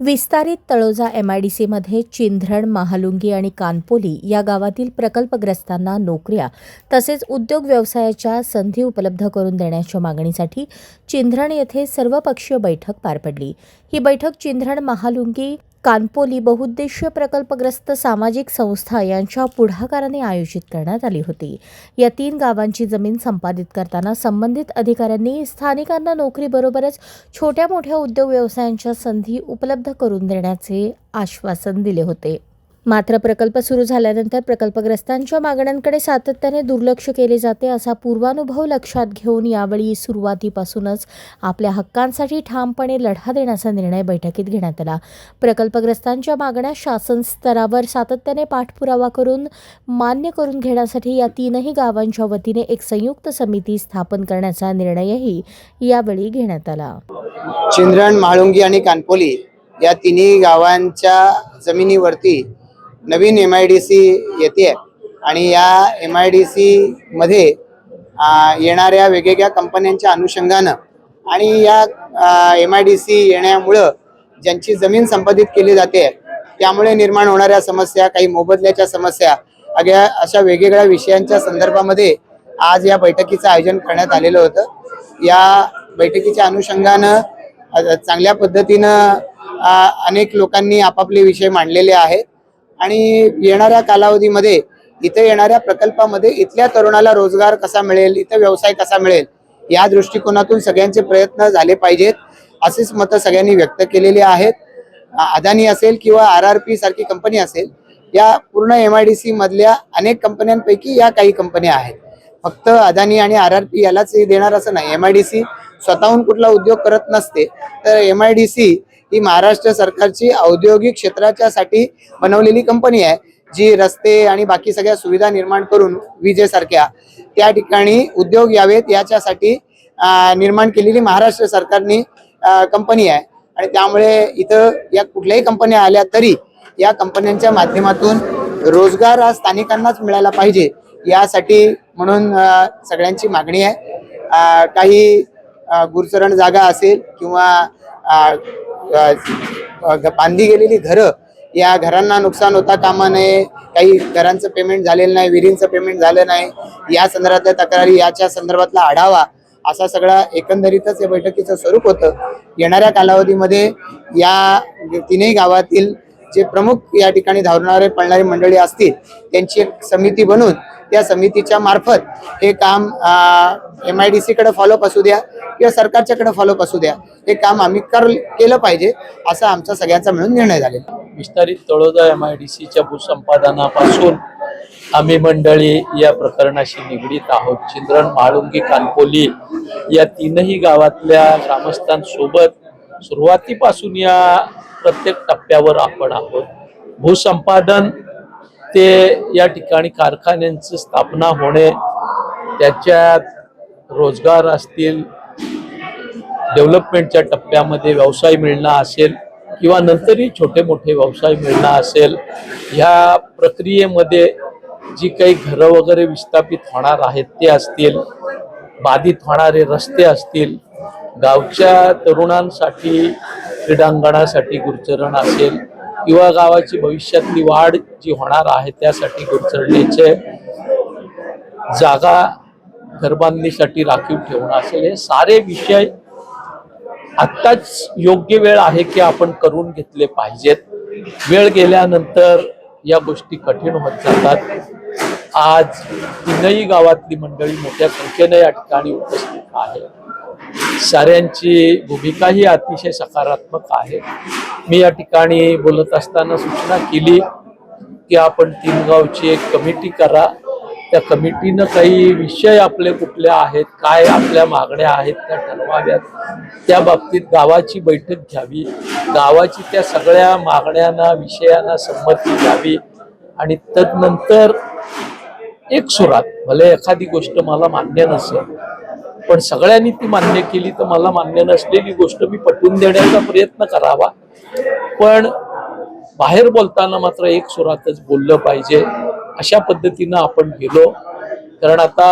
विस्तारित Taloja M I D सीमध्ये चिंधरण महालुंगी आणि कानपोली या गावातील प्रकल्पग्रस्तांना नोकऱ्या तसेच उद्योग व्यवसायाच्या संधी उपलब्ध करून देण्याच्या मागणीसाठी चिंधरण येथे सर्वपक्षीय बैठक पार पडली. ही बैठक चिंधरण महालुंगी कानपोली बहुउद्देशीय प्रकल्पग्रस्त सामाजिक संस्था यांच्या पुढाकाराने आयोजित करण्यात आली होती. या तीन गावांची जमीन संपादित करताना संबंधित अधिकाऱ्यांनी स्थानिकांना नोकरीबरोबरच छोट्या मोठ्या उद्योग व्यवसायांच्या संधी उपलब्ध करून देण्याचे आश्वासन दिले होते. मात्र प्रकल्प सुरू झाल्यानंतर प्रकल्पग्रस्तांच्या मागण्यांकडे सातत्याने दुर्लक्ष केले जाते असा पूर्वानुभव लक्षात घेऊन यावेळी सुरुवातीपासूनच आपल्या हक्कांसाठी ठामपणे लढा देण्याचा निर्णय बैठकीत घेण्यात आला. प्रकल्पग्रस्तांच्या मागण्या शासन स्तरावर सातत्याने पाठपुरावा करून मान्य करून घेण्यासाठी या तीनही गावांच्या वतीने एक संयुक्त समिती स्थापन करण्याचा निर्णयही यावेळी घेण्यात आला. चिंद्रण म्हाळुंगी आणि कानपोली या तिन्ही गावांच्या जमिनीवरती नवीन एम आय डी सी येते आणि या एम आय डी सी मध्ये येणाऱ्या वेगवेगळ्या कंपन्यांच्या अनुषंगानं आणि या एम आय डी सी येण्यामुळं ज्यांची जमीन संपादित केली जाते त्यामुळे निर्माण होणाऱ्या समस्या काही मोबदल्याच्या समस्या अग्या अशा वेगवेगळ्या विषयांच्या संदर्भामध्ये आज या बैठकीचं आयोजन करण्यात आलेलं होतं. या बैठकीच्या अनुषंगानं चांगल्या पद्धतीनं अनेक लोकांनी आपापले विषय मांडलेले आहेत. आणि येणाऱ्या कालावधीमध्ये इथे येणाऱ्या प्रकल्पामध्ये इथल्या तरुणाला रोजगार कसा मिळेल इथं व्यवसाय कसा मिळेल या दृष्टिकोनातून सगळ्यांचे प्रयत्न झाले पाहिजेत असेच मतं सगळ्यांनी व्यक्त केलेली आहेत. अदानी असेल किंवा आर आर पी सारखी कंपनी असेल या पूर्ण एम आय डी सी मधल्या अनेक कंपन्यांपैकी या काही कंपन्या आहेत. फक्त अदानी आणि आर आर पी यालाच हे देणार असं नाही. एम आय डी सी स्वतःहून कुठला उद्योग करत नसते तर एम आय डी सी ही महाराष्ट्र सरकारची औद्योगिक क्षेत्राच्या साठी बनवलेली कंपनी आहे जी रस्ते आणि बाकी सगळ्या सुविधा निर्माण करून विजेसारख्या त्या ठिकाणी उद्योग यावेत याच्यासाठी निर्माण केलेली महाराष्ट्र सरकारनी कंपनी आहे. आणि त्यामुळे इथं या कुठल्याही कंपन्या आल्या तरी या कंपन्यांच्या माध्यमातून रोजगार हा स्थानिकांनाच मिळायला पाहिजे यासाठी म्हणून सगळ्यांची मागणी आहे. काही गुरचरण जागा असेल किंवा बांधली गेलेली घरं या घरांना नुकसान होता कामा नये काही घरांचं पेमेंट झालेलं नाही विहिरींचं पेमेंट झालं नाही या संदर्भातल्या तक्रारी याच्या संदर्भातला आढावा असा सगळा एकंदरीतच या बैठकीचं स्वरूप होतं. येणाऱ्या कालावधीमध्ये या तीनही गावातील जे प्रमुख या ठिकाणी धावणारे पळणारी मंडळी असतील त्यांची एक समिती बनून त्या समितीच्या मार्फत हे काम एम आय डी सीकडे फॉलोअप असू द्या किंवा सरकारच्याकडे फॉलोअप असू द्या हे काम आम्ही कर केलं पाहिजे असा आमचा सगळ्यांचा मिळून निर्णय झालेला विस्तारित तळोदा एम आय डी सीच्या भूसंपादनापासून आम्ही मंडळी या प्रकरणाशी निगडीत आहोत. चिंद्रण माळुंगी कानपोली या तीनही गावातल्या ग्रामस्थांसोबत सुरुवातीपासून या प्रत्येक टप्प्यावर आपण आहोत. भूसंपादन ते या ठिकाणी कारखान्यांची स्थापना होणे त्याच्यात रोजगार असतील डेव्हलपमेंटच्या टप्प्यामध्ये व्यवसाय मिळणं असेल किंवा नंतरही छोटे मोठे व्यवसाय मिळणं असेल ह्या प्रक्रियेमध्ये जी काही घरं वगैरे विस्थापित होणार आहेत ते असतील बाधित होणारे रस्ते असतील गावच्या तरुणांसाठी क्रीडांगणासाठी गुरचरण असेल किंवा गावाची भविष्यातली वाढ जी होणार आहे त्यासाठी गुरचरण्याचे जागा घरबांधणीसाठी राखीव ठेवणं असेल हे सारे विषय आत्ताच योग्य वेळ आहे की आपण करून घेतले पाहिजेत. वेळ गेल्यानंतर या गोष्टी कठीण होत जातात. आज तीनही गावातली मंडळी मोठ्या संख्येने या ठिकाणी उपस्थित आहे साऱ्यांची भूमिका ही अतिशय सकारात्मक आहे. मी या ठिकाणी बोलत असताना सूचना केली की आपण तीन गावची एक कमिटी करा. त्या कमिटीनं काही विषय आपले कुठले आहेत काय आपल्या मागण्या आहेत त्या ठरवाव्यात. त्या बाबतीत गावाची बैठक घ्यावी. गावाची त्या सगळ्या मागण्यांना विषयांना संमती द्यावी. आणि तदनंतर एक सुरात भले एखादी गोष्ट मला मान्य नसेल पण सगळ्यांनी ती मान्य केली तर मला मान्य नसलेली गोष्ट मी पटवून देण्याचा प्रयत्न करावा. पण बाहेर बोलताना मात्र एक सुरातच बोललं पाहिजे. अशा पद्धतीनं आपण गेलो. कारण आता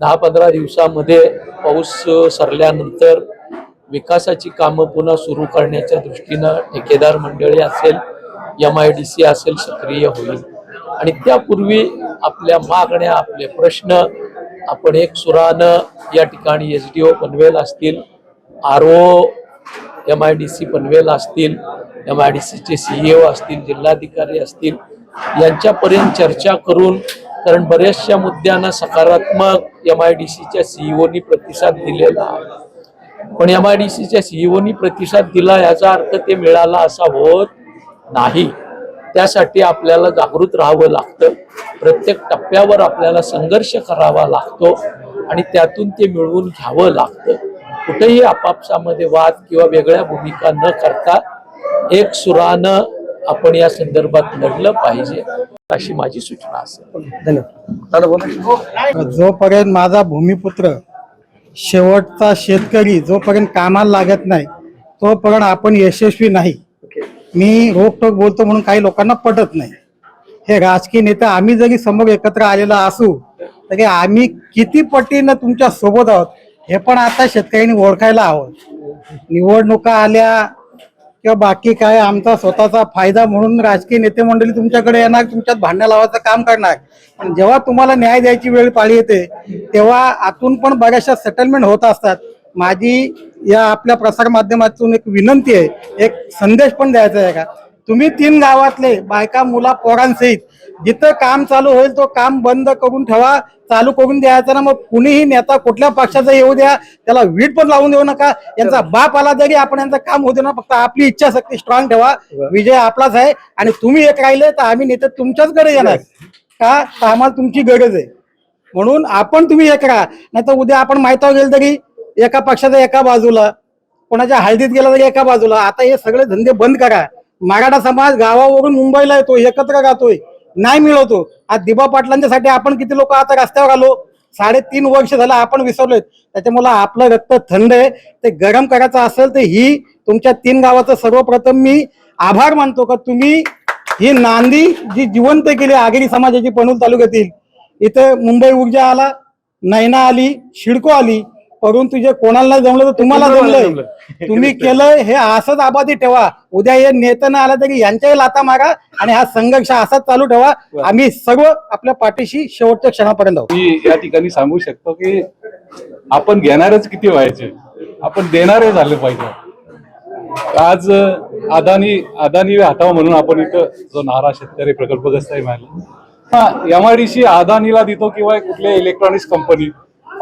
दहा पंधरा दिवसामध्ये पाऊस सरल्यानंतर विकासाची कामं पुन्हा सुरू करण्याच्या दृष्टीनं ठेकेदार मंडळी असेल एम आय डी सी असेल सक्रिय होईल. आणि त्यापूर्वी आपल्या मागण्या आपले प्रश्न आपण एक सुरानं या ठिकाणी एस डी ओ पनवेल असतील R O M I D C Panvel असतील एम आय डी सीचे सी ओ असतील जिल्हाधिकारी असतील यांच्यापर्यंत चर्चा करून कारण बऱ्याचशा मुद्द्यांना सकारात्मक एम आय डी सीच्या सीईओनी प्रतिसाद दिलेला आहे. पण एम आय डी सीच्या सीईओनी प्रतिसाद दिला याचा अर्थ ते मिळाला असा होत नाही. त्यासाठी आपल्याला जागृत राहावं लागतं. प्रत्येक टप्प्यावर आपल्याला संघर्ष करावा लागतो आणि त्यातून ते मिळवून घ्यावं लागतं. कुठेही आपापसामध्ये वाद किंवा वेगळ्या भूमिका न करता एक सुरानं आपण या संदर्भात लढलं पाहिजे अशी माझी सूचना असेल. जोपर्यंत माझा भूमिपुत्र शेवटचा शेतकरी जोपर्यंत कामाला लागत नाही तोपर्यंत आपण यशस्वी नाही. मी रोकटोक बोलतो म्हणून काही लोकांना पटत नाही. हे राजकीय नेते आम्ही जरी समोर एकत्र आलेला असू तरी आम्ही किती पटीनं तुमच्यासोबत आहोत हे पण आता शेतकऱ्यांनी ओळखायला हवं. निवडणुका आल्या किंवा बाकी काय आमचा स्वतःचा फायदा म्हणून राजकीय नेते मंडळी तुमच्याकडे येणार तुमच्यात भांडणं लावायचं काम करणार. पण जेव्हा तुम्हाला न्याय द्यायची वेळ पाळी येते तेव्हा आतून पण बऱ्याचशा सेटलमेंट होत असतात. माझी या आपल्या प्रसार माध्यमातून एक विनंती आहे एक संदेश पण द्यायचा आहे का? तुम्ही तीन गावातले बायका मुला पोरांसहित जिथं काम चालू होईल तो काम बंद करून ठेवा चालू करून द्यायचं ना मग कुणीही नेता कुठल्या पक्षाचा येऊ द्या त्याला वीट पण लावून देऊ नका यांचा बाप आला तरी आपण यांचं काम होऊ दे ना फक्त आपली इच्छाशक्ती स्ट्रॉंग ठेवा विजय आपलाच आहे आणि तुम्ही एक राहिले तर आम्ही नेते तुमच्याचकडे येणार. का? तर आम्हाला तुमची गरज आहे. म्हणून आपण तुम्ही एक राहा नाही तर उद्या आपण माहिती गेलं तरी एका पक्षाचा एका बाजूला कोणाच्या हळदीत गेला तरी एका बाजूला. आता हे सगळे धंदे बंद करा. मराठा समाज गावावरून मुंबईला येतो एकत्र राहतोय नाही मिळवतो. आज दिबा पाटलांच्यासाठी आपण किती लोक आता रस्त्यावर आलो? साडेतीन वर्ष झालं आपण विसरलोय. त्याच्यामुळे आपलं रक्त थंड आहे. ते गरम करायचं असेल तर ही तुमच्या तीन गावाचं सर्वप्रथम मी आभार मानतो का? तुम्ही ही नांदी जी जिवंत केली आगरी समाजाची पणूल तालुक्यातील. इथं मुंबई ऊर्जा आला नैना आली शिडको आली. परंतु जे कोणाला जमलं तर तुम्हाला जमलंय. तुम्ही केलंय हे असंच आबादी ठेवा. उद्या हे नेतं नाही आला तरी यांच्याही लाता मारा आणि हा संघर्ष असाच चालू ठेवा. आम्ही सर्व आपल्या पाठीशी शेवटच्या क्षणापर्यंत मी या ठिकाणी सांगू शकतो की आपण घेणारच किती व्हायचे? आपण देणारे झाले पाहिजे. आज अदानी अदानी हटाव म्हणून आपण इथं जो नारा शेतकरी प्रकल्पग्रस्त आहे मला हा एम आय डी सी अदानीला देतो किंवा कुठल्या इलेक्ट्रॉनिक्स कंपनी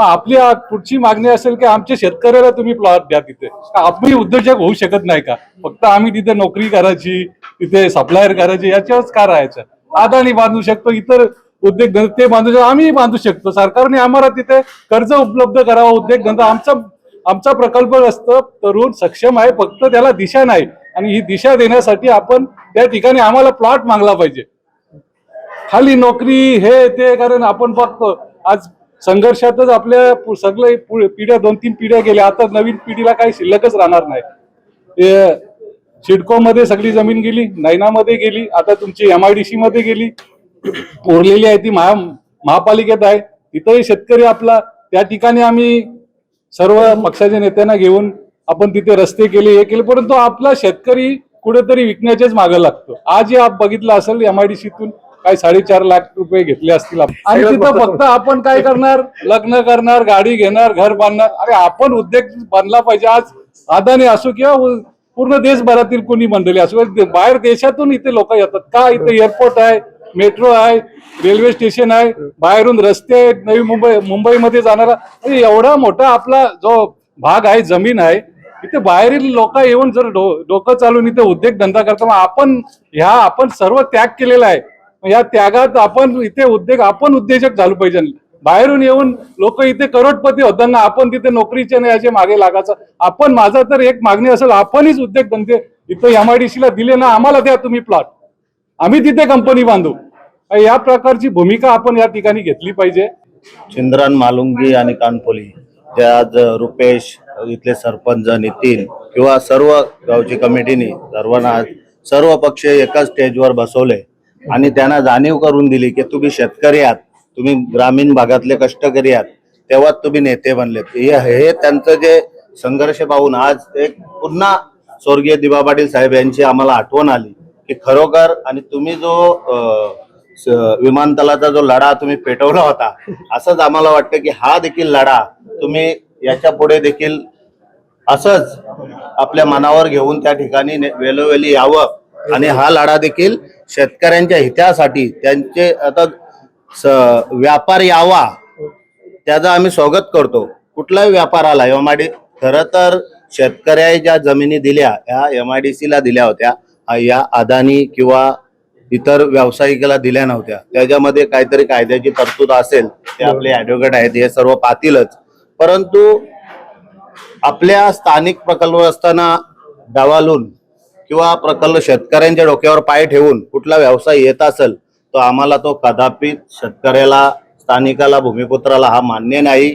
आपली पुढची मागणी असेल की आमच्या शेतकऱ्याला तुम्ही प्लॉट द्या तिथे. आपली आम्ही उद्योजक होऊ शकत नाही का? फक्त आम्ही तिथे नोकरी करायची तिथे सप्लायर करायची याच्यावरच का राहायचं? अदानी बांधू शकतो इतर उद्योग ते बांधू शकतो आम्ही बांधू शकतो. सरकारने आम्हाला तिथे कर्ज उपलब्ध करावं उद्योगधंदा आमचा आमचा प्रकल्प असतं तरुण सक्षम आहे फक्त त्याला दिशा नाही. आणि ही दिशा देण्यासाठी आपण त्या ठिकाणी आम्हाला प्लॉट मागला पाहिजे. खाली नोकरी हे ते कारण आपण बघतो आज संघर्षातच आपल्या पु- सगळे पिढ्या दोन तीन पिढ्या गेल्या. आता नवीन पिढीला काही शिल्लकच राहणार नाही. सिडको मध्ये सगळी जमीन गेली नैनामध्ये गेली आता तुमची एमआयडीसी मध्ये गेली. उरलेली आहे ती महा महापालिकेत आहे. तिथंही शेतकरी आपला त्या ठिकाणी आम्ही सर्व पक्षाच्या नेत्यांना घेऊन आपण तिथे रस्ते केले हे केले. परंतु आपला शेतकरी कुठेतरी विकण्याचेच मागे लागतो. आज आप बघितलं असेल एमआयडीसीतून काय साडेचार लाख रुपये घेतले असतील. आणि तिथं फक्त आपण काय करणार? लग्न करणार गाडी घेणार घर बांधणार. अरे आपण उद्योग बांधला पाहिजे. आज अदानी असो किंवा पूर्ण देशभरातील कोणी मंडळी असो बाहेर देशातून इथे लोक येतात. का इथे एअरपोर्ट आहे मेट्रो आहे रेल्वे स्टेशन आहे बाहेरून रस्ते आहेत नवी मुंबई मुंबईमध्ये जाणारा. म्हणजे एवढा मोठा आपला जो भाग आहे जमीन आहे इथे बाहेरील लोक येऊन जर डो- डोकं चालून इथे उद्योग धंदा करतो मग आपण ह्या आपण सर्व त्याग केलेला आहे. या त्यागात आपण इथे उद्योग आपण उद्योजक झालो पाहिजे. बाहेरून येऊन लोक इथे करोडपती होताना आपण तिथे नोकरीचे नाही याचे मागे लागायचं. आपण माझा तर एक मागणी असेल आपणच उद्योग धंदे इथं एमआयडीसीला दिले ना आम्हाला द्या तुम्ही प्लॉट आम्ही तिथे कंपनी बांधू. या प्रकारची भूमिका आपण या ठिकाणी घेतली पाहिजे. चंद्रन मालुंगी आणि कानपोली जे आज रुपेश इथले सरपंच नितीन किंवा सर्व गावची कमिटीने सर्वांना सर्व पक्ष एकाच स्टेजवर बसवले. आणि त्यांना जाणीव करून दिली की तुम्ही शेतकरी आहात तुम्ही ग्रामीण भागातले कष्टकरी आहात तेव्हाच तुम्ही नेते बनलेत हे हे त्यांचं जे संघर्ष पाहून आज एक पुन्हा स्वर्गीय दिबा पाटील साहेब यांची आम्हाला आठवण आली की खरोखर आणि तुम्ही जो विमानतलाचा विमानतळाचा जो लढा तुम्ही पेटवला होता असंच आम्हाला वाटतं की हा देखील लढा तुम्ही याच्यापुढे देखील असंच आपल्या मनावर घेऊन त्या ठिकाणी वेलोवेली वेळोवेळी यावं. आणि हा लढा देखील शेतकऱ्यांच्या हितासाठी त्यांचे आता व्यापार यावा त्याचं आम्ही स्वागत करतो. कुठलाही व्यापार आला एम आय डी खरं तर शेतकऱ्या ज्या जमिनी दिल्या ह्या एम आय डी सीला दिल्या होत्या या अदानी किंवा इतर व्यावसायिकाला दिल्या नव्हत्या. त्याच्यामध्ये काहीतरी कायद्याची तरतूद असेल ते आपले ऍडव्होकेट आहेत हे सर्व पाहतीलच. परंतु आपल्या स्थानिक प्रकल्प असताना डावालून किंवा प्रकल्प शेतकऱ्यांच्या डोक्यावर पाय ठेवून कुठला व्यवसाय येत असेल तो आम्हाला तो कदापि शेतकऱ्याला स्थानिकाला भूमिपुत्राला हा मान्य नाही.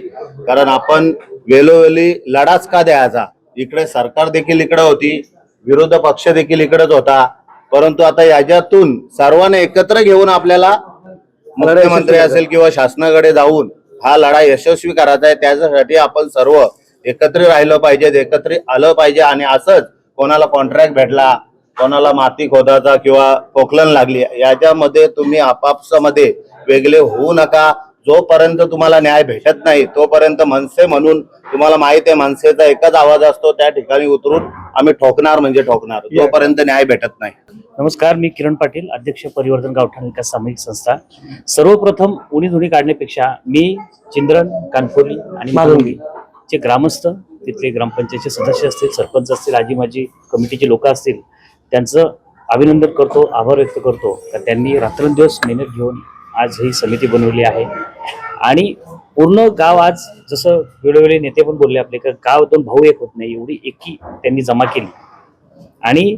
कारण आपण वेळोवेळी लढाच का द्यायचा? इकडे सरकार देखील इकडे होती विरोध पक्ष देखील इकडेच होता. परंतु आता याच्यातून सर्वांना एकत्र घेऊन आपल्याला मुख्यमंत्री असेल किंवा शासनाकडे जाऊन हा लढा यशस्वी करायचा आहे त्याच्यासाठी आपण सर्व एकत्रित राहिलं पाहिजे एकत्रित आलं पाहिजे. आणि असंच कोणाला कॉन्ट्रॅक्ट भेटला कोणाला माती खोदाचा किंवा पोखलन लागली याच्यामध्ये तुम्ही आपापसामध्ये वेगळे होऊ नका. जोपर्यंत तुम्हाला न्याय भेटत नाही तोपर्यंत मनसे म्हणून तुम्हाला माहीत आहे मनसेचा एकच आवाज असतो त्या ठिकाणी उतरून आम्ही ठोकणार म्हणजे ठोकणार. जोपर्यंत न्याय भेटत नाही. नमस्कार मी किरण पाटील अध्यक्ष परिवर्तन गावठाण विकास सामाजिक संस्था. सर्वप्रथम उणी धुणी काढण्यापेक्षा मी चिंद्रन कानपुरी आणि मालुंगी चे ग्रामस्थ तिथले ग्रामपंचायतचे सदस्य असतील सरपंच असतील आजी माझी कमिटीचे लोक असतील त्यांचं अभिनंदन करतो आभार व्यक्त करतो. तर त्यांनी रात्रंदिवस मेहनत घेऊन आज ही समिती बनवली आहे. आणि पूर्ण गाव आज जसं वेळोवेळी नेते पण बोलले आपले का गाव दोन भाऊ एक होत नाही एवढी एकी त्यांनी जमा केली. आणि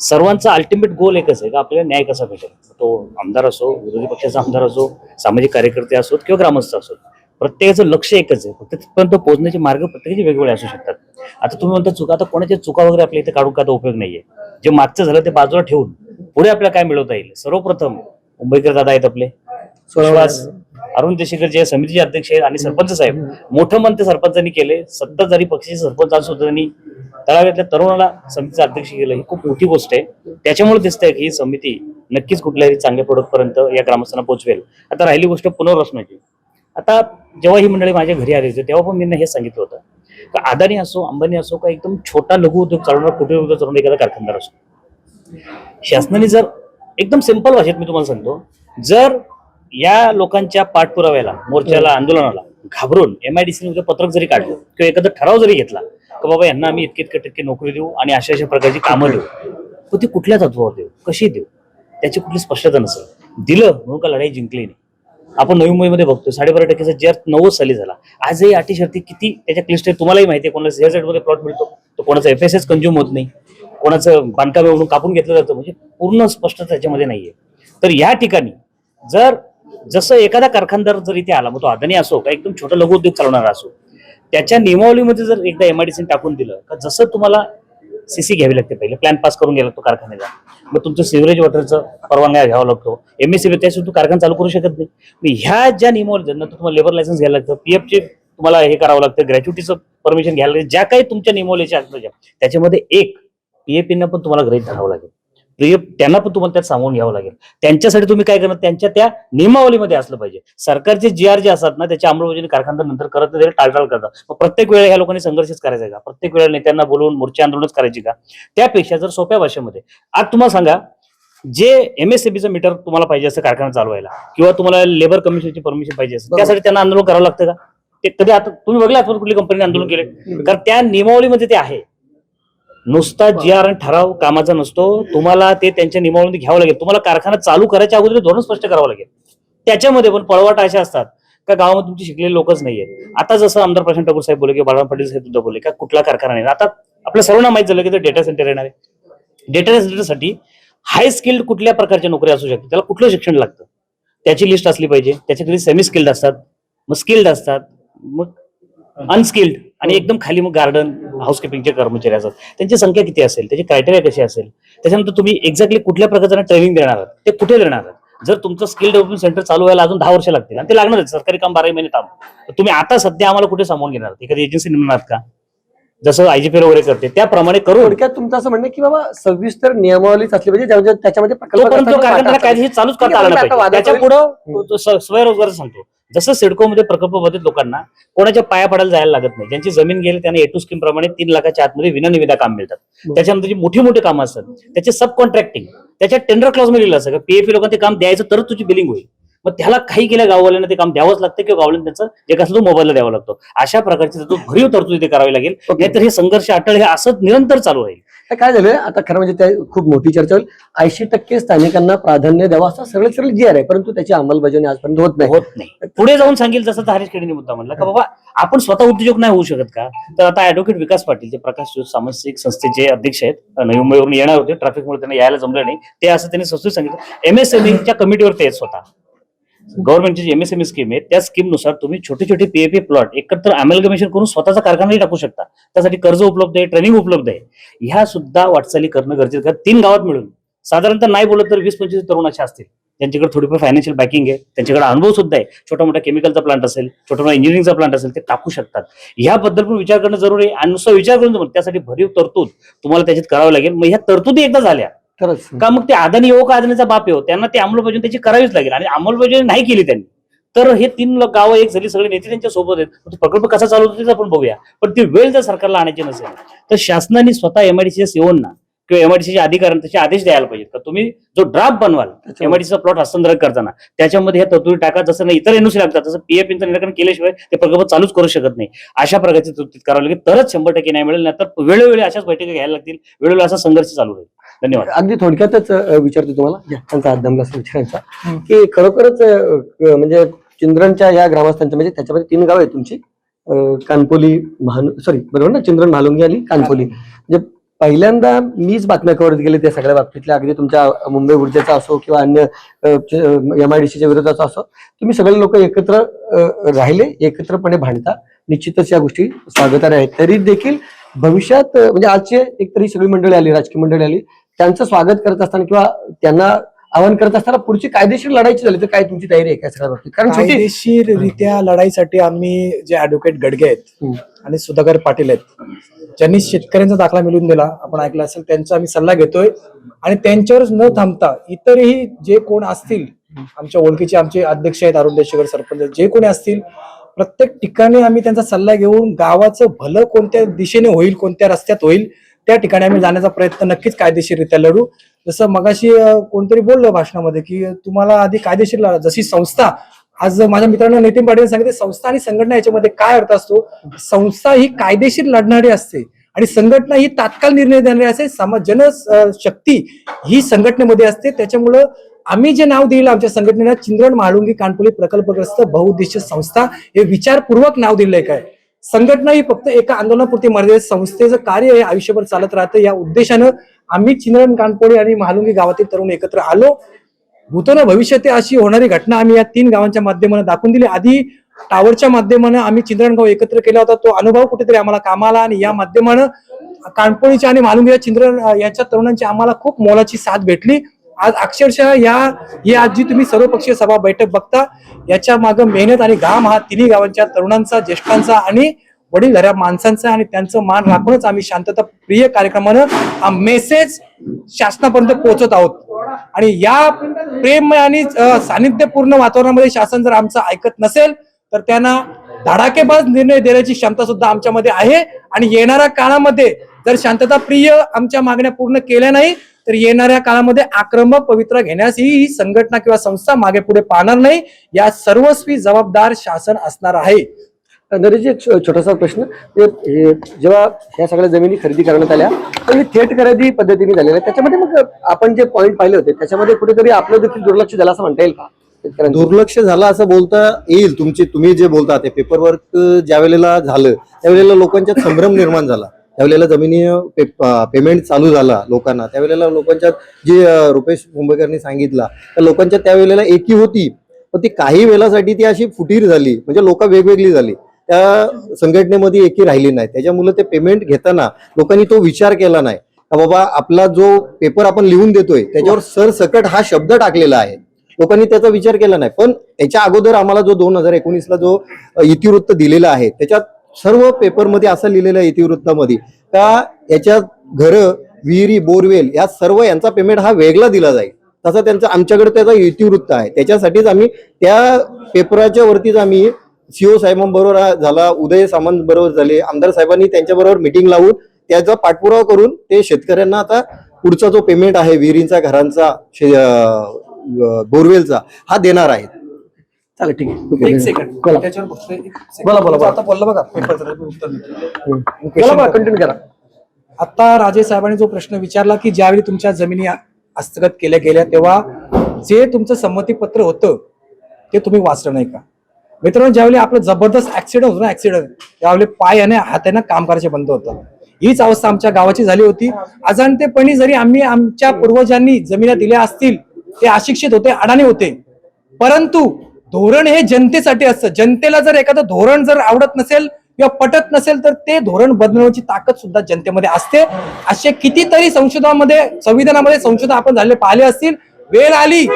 सर्वांचा अल्टिमेट गोल एकच आहे का आपल्याला न्याय कसा भेटेल? तो आमदार असो विरोधी पक्षाचा आमदार असो सामाजिक कार्यकर्ते असोत किंवा ग्रामस्थ असोत. प्रत्येकाचं लक्ष एकच आहे. फक्त तिथपर्यंत पोहोचण्याचे मार्ग प्रत्येकाचे वेगवेगळे असू शकतात. आता तुम्ही म्हणता चुका आता कोणाच्या चुका वगैरे आपल्या इथे काढून का आता उपयोग नाहीये. जे मागचं झालं ते बाजूला ठेवून पुढे आपल्याला काय मिळवता येईल? सर्वप्रथम मुंबईकर दादा आहेत आपले. सुहास अरुण देशेकर जे समितीचे अध्यक्ष आहेत आणि सरपंच साहेब मोठं मन ते सरपंचांनी केले सत्ताधारी पक्षाचे सरपंच सुद्धा त्यांनी तळाव्यातल्या तरुणाला समितीचं अध्यक्ष केलं ही खूप मोठी गोष्ट आहे. त्याच्यामुळे दिसतंय की ही समिती नक्कीच कुठल्याही चांगल्या प्रोडक्ट पर्यंत या ग्रामस्थांना पोहोचवेल. आता राहिली गोष्ट पुनर्वसनाची. आता जेव्हा ही मंडळी माझ्या घरी आली होती तेव्हा पण मी हे सांगितलं होतं का अदानी असो अंबानी असो का एकदम छोटा लघु उद्योग चालवणारा कुटीर उद्योग चालवणारा एखादा कारखानदार असो. शासनाने जर एकदम सिंपल भाषेत मी तुम्हाला सांगतो जर या लोकांच्या पाठपुराव्याला मोर्चाला आंदोलनाला घाबरून एमआयडीसी उद्या पत्रक जरी काढलं किंवा एखादा ठराव जरी घेतला की बाबा यांना आम्ही इतके इतके टक्के नोकरी देऊ आणि अशा अशा प्रकारची कामं देऊ पण ती कुठल्या तत्वावर देऊ कशी देऊ त्याची कुठली स्पष्टता नसेल. दिलं म्हणून का लढाई जिंकली नाही. आपण नवी मुंबईमध्ये बघतो साडेबारा टक्केचा जर नव्वद साली झाला. आजही अटी शर्ती किती त्याच्या क्लिस्ट आहे तुम्हालाही माहिती आहे. कोणाला शेअर प्लॉट मिळतो तो कोणाचा एफ एस एस कंझ्युम होत नाही. कोणाचं बांधकाम एवढून कापून घेतलं जातं म्हणजे पूर्ण स्पष्टता त्याच्यामध्ये नाहीये. तर या ठिकाणी जर जसं एखादा कारखानदार जर इथे आला मग तो अदानी असो का एकदम छोटा लघु उद्योग चालवणारा असो त्याच्या नियमावलीमध्ये जर एकदा एमआयडीसी टाकून दिलं का जसं तुम्हाला सीसी घ्यावी लागते पहिले. प्लॅन पास करून घ्यायला लागतो कारखान्याला मग तुमचं सिवरेज वॉटरचं परवानग्या घ्यावा लागतो. एम ए सी त्याशिवाय तू कारखाना चालू करू शकत नाही. मग ह्या ज्या नियमावर नंतर तुम्हाला लेबर लायसन्स घ्यायला लागतं पी एफचे तुम्हाला हे करावं लागतं ग्रॅच्युटीचं परमिशन घ्यायला लागतं ज्या काही तुमच्या नियमावलीच्या असतात ज्या, त्याच्यामध्ये एक पीएपीना पण तुम्हाला गृहित धरावं लागेल. त्यांना पण तुम्हाला त्यात सामावून घ्यावं लागेल. त्यांच्यासाठी तुम्ही काय करणार त्यांच्या त्या नियमावलीमध्ये असलं पाहिजे. सरकारचे जी आर जे असतात ना त्याच्या अंमलबजावणी कारखानदार नंतर करत नाही, टाळटाळ करतात. मग प्रत्येक वेळेला ह्या लोकांनी संघर्षच करायचा का? प्रत्येक वेळेला नेत्यांना बोलवून मोर्चे आंदोलनच करायची का? त्यापेक्षा जर सोप्या भाषेमध्ये आज तुम्हाला सांगा जे एमएससीबीचं मीटर तुम्हाला पाहिजे असं कारखाना चालवायला किंवा तुम्हाला लेबर कमिशनची परमिशन पाहिजे असेल त्यासाठी त्यांना आंदोलन करावं लागतं का? ते कधी आता तुम्ही बघला कुठली कंपनीने आंदोलन केले? कारण त्या नियमावलीमध्ये ते आहे. नुसता जी आर ठराव कामाचा नसतो. तुम्हाला ते त्यांच्या नियमावलीमध्ये घ्यावं लागेल. तुम्हाला कारखाना चालू करायच्या अगोदर धोरण स्पष्ट करावं लागेल. त्याच्यामध्ये पण पळवाट अशा असतात का गावामध्ये तुमची शिकलेले लोकच नाहीये. आता जसं आमदार प्रशांत ठाकूर साहेब बोलले किंवा बाळाराम पाटील साहेब सुद्धा बोलले का कुठला कारखाना नाही. आता आपल्या सर्वांना माहीत झालं की ते डेटा सेंटर येणार आहे. डेटा सेंटरसाठी हाय स्किल्ड कुठल्या प्रकारच्या नोकरी असू शकते त्याला कुठलं शिक्षण लागतं? त्याची लिस्ट असली पाहिजे. त्याच्याकडे सेमी स्किल्ड असतात. मग स्किल्ड असतात. मग अनस्किल्ड आणि एकदम खाली मग गार्डन हाऊसकीपिंगचे कर्मचारी असतात. त्यांची संख्या किती असेल? त्याची क्रायटेरिया कशी असेल? त्याच्यानंतर तुम्ही एक्झॅक्टली कुठल्या प्रकारचं ट्रेनिंग देणार आहात? ते कुठे देणार आहात? जर तुमचं स्किल डेव्हलपमेंट सेंटर चालू व्हायला अजून दहा वर्ष लागतील आणि ते लागणार सरकारी काम बारा महिने तर तुम्ही आता सध्या आम्हाला कुठे सामावून घेणार? एखादी एजन्सी नेमणार का? जसं आयजीपी वगैरे करते त्याप्रमाणे करून थोडक्यात तुमचं असं म्हणणं की बाबा सविस्तर नियमावलीच असली पाहिजे त्याच्यामध्ये चालूच करता आला नाही पाहिजे. त्याच्या पुढे स्वयंरोजगार सांगतो. जसं सिडकोमध्ये प्रकल्पबाधित लोकांना कोणाच्या पाया पडायला जायला लागत नाही. ज्यांची जमीन गेली त्यांना एटू स्कीम प्रमाणे तीन लाखाच्या आतमध्ये विनानिविदा काम मिळतात. त्याच्यानंतर जी मोठी मोठी कामं असतात त्याचे सब कॉन्ट्रॅक्टिंग त्याच्या टेंडर क्लॉजमध्ये लिहिलं असं का? पीएफई लोकांना ते काम द्यायचं तरच तुझी बिलिंग होईल. मग त्याला काही केल्या गाववाल्यांना ते काम द्यावंच लागतं किंवा गाववाल्यांना त्याचं जे कसं तो मोबाईलला द्यावा लागतो. अशा प्रकारची तरतूद भरीव तरतूद इथे करावी लागेल. नाहीतर हे संघर्ष अटळ हे असंच निरंतर चालू राहील. काय झालंय? आता खरं म्हणजे त्या खूप मोठी चर्चा होईल. ऐंशी टक्के स्थानिकांना प्राधान्य द्यावं असा सरळ सरळ जी आहे परंतु त्याची अंमलबजावणी आजपर्यंत होत नाही. होत नाही. पुढे जाऊन सांगेल जसं तर हरीश केडीने मुद्दा म्हणला का बाबा आपण स्वतः उद्योजक नाही होऊ शकत का? तर आता ऍडव्होकेट विकास पाटील जे प्रकाश सामाजिक संस्थेचे अध्यक्ष आहेत नवी मुंबईवरून येणार होते. ट्रॅफिकमुळे त्यांना यायला जमलं नाही. ते असं त्यांनी संस्थेत सांगितलं. एमएसएमईच्या कमिटीवर ते स्वतः. गव्हर्नमेंटची जी एमएसएमई स्कीम आहे त्या स्कीमनुसार तुम्ही छोटे छोटे पीएपी प्लॉट एकत्र अमेलगमेशन करून स्वतःचा कारखानाही टाकू शकता. त्यासाठी कर्ज उपलब्ध आहे ट्रेनिंग उपलब्ध आहे. ह्या सुद्धा वाटचाली करणं गरजेचं तीन गावात मिळून साधारणतः नाही बोलत तर वीस पंचवीस तरुण असे असतील. त्यांच्याकडे थोडीफार फायनान्शियल बॅकिंग आहे. त्यांच्याकडे अनुभव सुद्धा आहे. छोटा मोठा केमिकलचा प्लांट असेल छोटा मोठा इंजिनिअरिंगचा प्लांट असेल ते टाकू शकतात. ह्याबद्दल पण विचार करणं जरुरी आहे. आणि नुसतं विचार करून त्यासाठी भरीव तरतूद तुम्हाला त्याच्यात करावं लागेल. मग ह्या तरतुदी एकदा झाल्या खरंच. का मग ते अदानी येऊ का अदानीचा बाप येऊ त्यांना ती अंमलबजावणी त्याची करावीच लागेल. आणि अंमलबजावणी नाही केली त्यांनी. तर हे तीन गावं एक झाली सगळे नेते त्यांच्यासोबत आहेत. प्रकल्प कसा चालू होतो तेच आपण बघूया. पण ती वेळ जर सरकारला आणायची नसेल तर शासनाने स्वतः एमआयडीसीच्या सीओना किंवा एमआयडीसीच्या अधिकाऱ्यांना तसे आदेश द्यायला पाहिजेत. का तुम्ही जो ड्राफ्ट बनवाल एमआयडीसीचा प्लॉट हस्तांतरण करताना त्याच्यामध्ये ह्या तरतुदी टाका. जसं नाही इतर एनओसी लागतात तसं पीएफचं निराकरण केल्याशिवाय ते प्रकल्प चालूच करू शकत नाही. अशा प्रकारची तरतूद करावी लागेल. तरच शंभर टक्के नाही मिळेल नाहीतर वेळोवेळी अशाच बैठका घ्यायला लागतील. वेळोवेळी असा संघर्ष चालू राहील. धन्यवाद. अगदी थोडक्यातच विचारतो तुम्हाला त्यांचा असेल विचारायचा की खरोखरच म्हणजे चिंद्रनच्या या ग्रामस्थांच्या म्हणजे त्याच्यामध्ये तीन गाव आहेत तुमची. कानपोली महान सॉरी बरोबर ना? चिंद्रन महालुंगी आणि कानपोली. म्हणजे पहिल्यांदा मीच बातम्या कव्हर गेले त्या सगळ्या बाबतीतल्या. अगदी तुमच्या मुंबई ऊर्जेचा असो किंवा अन्य एम आय डी सीच्या विरोधाचा असो तुम्ही सगळे लोक एकत्र राहिले एकत्रपणे भांडता. निश्चितच या गोष्टी स्वागताने आहेत. तरी देखील भविष्यात म्हणजे आजचे एक तरी सगळी मंडळी आली राजकीय मंडळी आली त्यांचं स्वागत करत असताना किंवा त्यांना आवाहन करत असताना पुढची कायदेशीर लढायची झाली तर काय तुमची तयारी आहे काय सगळ्या बाबतीत? कारण शेवटी लढाईसाठी आम्ही जे ऍडव्होकेट गडगे आहेत. आणि सुधाकर पाटील आहेत ज्यांनी शेतकऱ्यांचा दाखला मिळवून दिला आपण ऐकला असेल त्यांचा आम्ही सल्ला घेतोय. आणि त्यांच्यावरच न थांबता इतरही जे कोण असतील आमच्या ओळखीचे आमचे अध्यक्ष आहेत अरुण देशेकर सरपंच जे कोणी असतील प्रत्येक ठिकाणी आम्ही त्यांचा सल्ला घेऊन गावाचं भलं कोणत्या दिशेने होईल कोणत्या रस्त्यात होईल त्या ठिकाणी आम्ही जाण्याचा प्रयत्न नक्कीच कायदेशीररित्या लढू. जसं मगाशी कोणतरी बोललं भाषणामध्ये की तुम्हाला आधी कायदेशीर लढा जशी संस्था आज माझ्या मित्रांनो नितीन पाटील सांगितले संस्था आणि संघटना याच्यामध्ये काय अर्थ असतो? संस्था ही कायदेशीर लढणारी असते आणि संघटना ही तात्काळ निर्णय देणारी असते. समाज जन शक्ती ही संघटनेमध्ये असते. त्याच्यामुळं आम्ही जे नाव दिलं आमच्या संघटनेला चिंद्रण माळुंगी कानपुली प्रकल्पग्रस्त बहुउद्देशीय संस्था हे विचारपूर्वक नाव दिलंय काय संघटना ही फक्त एका आंदोलनापुरती मर्यादित संस्थेचं कार्य हे आयुष्यभर चालत राहतं. या उद्देशानं आम्ही चिंद्रण कानपोळी आणि महालुंगी गावातील तरुण एकत्र आलो. भूतोना भविष्यात अशी होणारी घटना आम्ही या तीन गावांच्या माध्यमानं दाखवून दिली. आधी टावरच्या माध्यमानं आम्ही चिंद्रण गाव एकत्र केला होता. तो अनुभव कुठेतरी आम्हाला कामाला आणि या माध्यमानं कानपोळीच्या आणि मालुंगीच्या चिंद्रण यांच्या तरुणांची आम्हाला खूप मोलाची साथ भेटली. आज अक्षरशः या ही आज जी तुम्ही सर्वपक्षीय सभा बैठक बघता याच्या मागं मेहनत आणि घाम हा तिन्ही गावांच्या तरुणांचा ज्येष्ठांचा आणि वडील वडीलधाऱ्या माणसांचा आणि त्यांचं मान राखूनच आम्ही शांतता प्रिय कार्यक्रमानं हा मेसेज शासनापर्यंत पोहोचत आहोत. आणि या प्रेममय आणि सानिध्यपूर्ण वातावरणामध्ये शासन जर आमचं ऐकत नसेल तर त्यांना धडाकेबाज निर्णय देण्याची क्षमता सुद्धा आमच्यामध्ये आहे. आणि येणाऱ्या काळामध्ये जर शांतता प्रिय आमच्या मागण्या पूर्ण केल्या नाही तर येणाऱ्या काळामध्ये आक्रमक पवित्रा घेण्यास ही संघटना किंवा संस्था मागे पुढे पाहणार नाही. या सर्वस्वी जबाबदार शासन असणार आहे. नरेशजी एक छोटासा प्रश्न. जेव्हा ह्या सगळ्या जमिनी खरेदी करण्यात आल्या तर ही थेट खरेदी पद्धतीने झालेल्या आहे त्याच्यामध्ये मग आपण जे पॉईंट पाहिले होते त्याच्यामध्ये कुठेतरी आपलं देखील दुर्लक्ष झालं असं म्हणता येईल का? दुर्लक्ष झालं असं बोलता येईल. तुमची तुम्ही जे बोलता ते पेपर वर्क ज्या वेळेला झालं त्यावेळेला लोकांच्यात संभ्रम निर्माण झाला. त्यावेळेला जमिनी पेमेंट चालू झाला लोकांना. त्यावेळेला लोकांच्या जे रुपेश मुंबईकरांनी सांगितला तर लोकांच्या त्यावेळेला एकी होती. पण ती काही वेळासाठी ती अशी फुटीर झाली. म्हणजे लोक वेगवेगळी झाली. त्या संघटनेमध्ये एकी राहिली नाही. त्याच्यामुळे ते पेमेंट घेताना लोकांनी तो विचार केला नाही. का बाबा आपला जो पेपर आपण लिहून देतोय त्याच्यावर सरसकट हा शब्द टाकलेला आहे. लोकांनी त्याचा विचार केला नाही. पण त्याच्या अगोदर आम्हाला जो दोन हजार एकोणीसला जो इतिवृत्त दिलेला आहे त्याच्यात सर्व पेपरमध्ये असं लिहिलेलं आहे इतिवृत्तामध्ये. का याच्यात घरं विहिरी बोरवेल या सर्व यांचा पेमेंट हा वेगळा दिला जाईल. तसं त्यांचं आमच्याकडे त्याचा इतिवृत्त आहे. त्याच्यासाठीच आम्ही त्या पेपराच्या वरतीच आम्ही सीओ साहेबांबरोबर झाला उदय सामंत बरोबर झाले आमदार साहेबांनी त्यांच्याबरोबर मिटिंग लावून त्याचा पाठपुरावा करून ते शेतकऱ्यांना आता पुढचा जो पेमेंट आहे विहिरींचा घरांचा शे- बोरवेलचा हा देणार आहेत. चालेल ठीक आहे. एक सेकंड बोला. त्याच्यावर फक्त एक second. बोला, बोला, बोला. आता बोललं बघा. पेपरचं उत्तर देतो. बोला बोला कंटिन्यू करा. आता राजे साहेबांनी जो प्रश्न विचारला की ज्यावेळी तुमच्या जमिनी हस्तगत केल्या गेल्या तेव्हा जे तुमचं संमतीपत्र होतं ते तुम्ही वाचलं नाही का? मित्रांनो ज्यावेळी आपलं जबरदस्त ऍक्सिडेंट होतो ना ऍक्सिडेंट त्यावेळी पाय आणि हाताने काम करायचे बंद होतं. हीच अवस्था आमच्या गावाची झाली होती. अजाणतेपणी जरी आम्ही आमच्या पूर्वजांनी जमिना दिल्या असतील ते अशिक्षित होते अडाणी होते. परंतु धोरण हे जनतेसाठी असतं. जनतेला जर एखादं धोरण जर आवडत नसेल किंवा पटत नसेल तर ते धोरण बदलण्याची ताकद सुद्धा जनतेमध्ये असते. असे कितीतरी संशोधनामध्ये संविधानामध्ये संशोधन आपण झाले पाहिले असतील. वेळ आली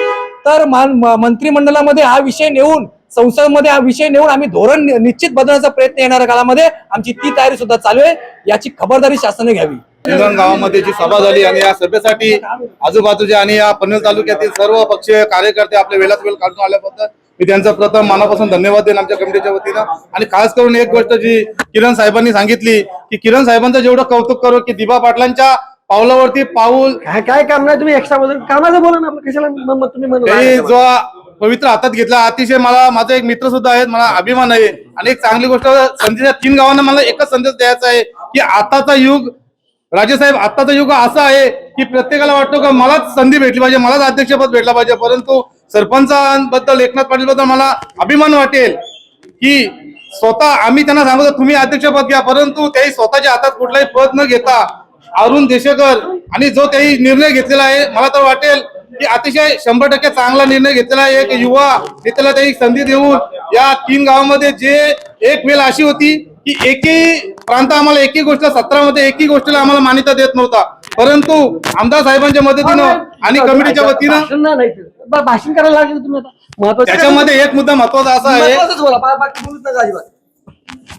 तर मंत्रिमंडळामध्ये हा विषय नेऊन संसदमध्ये हा विषय नेऊन आम्ही धोरण निश्चित बदलण्याचा प्रयत्न येणाऱ्या काळामध्ये आमची ती तयारी सुद्धा चालू आहे. याची खबरदारी शासनाने घ्यावी. गावामध्ये जी सभा झाली आणि या सभेसाठी आजूबाजूच्या आणि या पनवेल तालुक्यातील सर्व पक्षीय कार्यकर्ते आपल्या वेळात वेळ काढून आल्याबद्दल मी त्यांचा प्रथम मनापासून धन्यवाद देईन आमच्या कमिटीच्या वतीनं. आणि खास करून एक गोष्ट जी किरण साहेबांनी सांगितली की किरण साहेबांचं जेवढं कौतुक करू की दिबा पाटलांच्या पावलावरती पाऊल काय काम नाही तुम्ही एक्स्ट्रा बोला कामाचं बोला ना आपलं कशाला मग- तुम्ही म्हणून जो पवित्र हातात घेतला अतिशय मला माझा एक मित्र सुद्धा आहे मला अभिमान आहे. आणि एक चांगली गोष्ट संदेश तीन गावांना मला एकच संदेश द्यायचा आहे की आताचा युग राजेसाहेब आताचा युग असा आहे की प्रत्येकाला वाटतो का मलाच संधी भेटली पाहिजे मलाच अध्यक्षपद भेटला पाहिजे परंतु सरपंचांबद्दल एकनाथ पाटील बद्दल मला अभिमान वाटेल की स्वतः आम्ही त्यांना सांगतो तुम्ही अध्यक्षपद घ्या परंतु त्याही स्वतःच्या हातात कुठलाही पद न घेता अरुण देशेकर आणि जो त्याही निर्णय घेतलेला आहे मला तर वाटेल की अतिशय शंभर टक्के चांगला निर्णय घेतलेला आहे एक युवा नेत्याला त्याही संधी देऊन या तीन गावामध्ये जे एक वेळ अशी होती की एकही प्रांत आम्हाला एकही गोष्ट सत्रामध्ये एकही गोष्टीला आम्हाला मान्यता देत नव्हता. परंतु आमदार साहेबांच्या मदतीनं आणि कमिटीच्या वतीनं भाषण करायला लागले तुम्ही आता. महत्वाचं त्याच्यामध्ये एक मुद्दा महत्त्वाचा असा आहे. महत्वाचंच बोला बा- बाकी बोलूच नका अजिबात.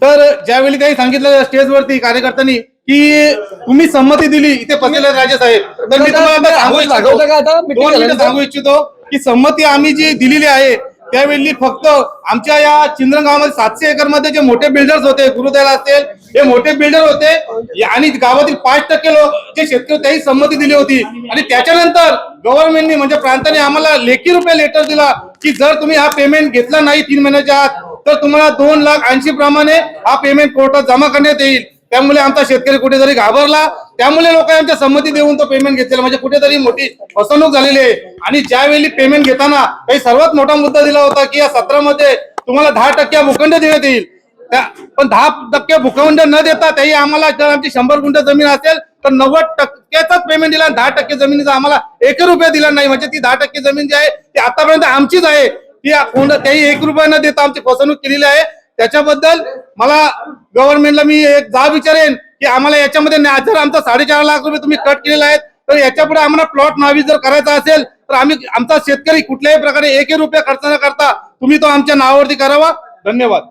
तर ज्यावेळी काही सांगितलं स्टेजवरती कार्यकर्त्यांनी की तुम्ही संमती दिली इथे बसलेले राजे साहेब तर मी तुम्हाला आता सांगू? इच्छितो दोन मिनिटं? सांगू इच्छितो की संमती आम्ही जी दिलेली आहे त्यावेळी फक्त आमच्या या चिंद्रन गावामध्ये सातशे एकरमध्ये जे मोठे बिल्डर्स होते गुरुदयाला असेल हे मोठे बिल्डर होते आणि गावातील पाच टक्के लोक जे शेतकरी त्याही संमती दिली होती. आणि त्याच्यानंतर गव्हर्नमेंटने म्हणजे प्रांताने आम्हाला लेखी रुपये लेटर दिला की जर तुम्ही हा पेमेंट घेतला नाही तीन महिन्याच्या आत तर तुम्हाला दोन लाख ऐंशी प्रमाणे हा पेमेंट कोर्टात जमा करण्यात येईल. त्यामुळे आमचा शेतकरी कुठेतरी घाबरला. त्यामुळे लोकांनी आमच्या संमती देऊन तो पेमेंट घेतलेला. म्हणजे कुठेतरी मोठी फसवणूक झालेली आहे. आणि ज्यावेळी पेमेंट घेताना काही सर्वात मोठा मुद्दा दिला होता की या सत्रामध्ये तुम्हाला दहा टक्के भूखंड देण्यात येईल. पण दहा टक्के भूखंड न देता त्याही आम्हाला जर आमची शंभर गुंठ जमीन असेल तर नव्वद टक्क्याचाच पेमेंट दिला दहा टक्के जमिनीचा आम्हाला एक रुपया दिला नाही. म्हणजे ती दहा टक्के जमीन जी आहे ती आतापर्यंत आमचीच आहे. ती त्याही एक रुपया न देता आमची फसवणूक केलेली आहे. त्याच्याबद्दल मला गव्हर्नमेंटला मी एक जा विचारेन की आम्हाला याच्यामध्ये जर आमचा साडेचार लाख रुपये तुम्ही कट केलेला आहे तर याच्यापुढे आम्हाला प्लॉट नावी जर करायचा असेल तर आम्ही आमचा शेतकरी कुठल्याही प्रकारे एक रुपया खर्च न करता तुम्ही तो आमच्या नावावरती करावा. धन्यवाद.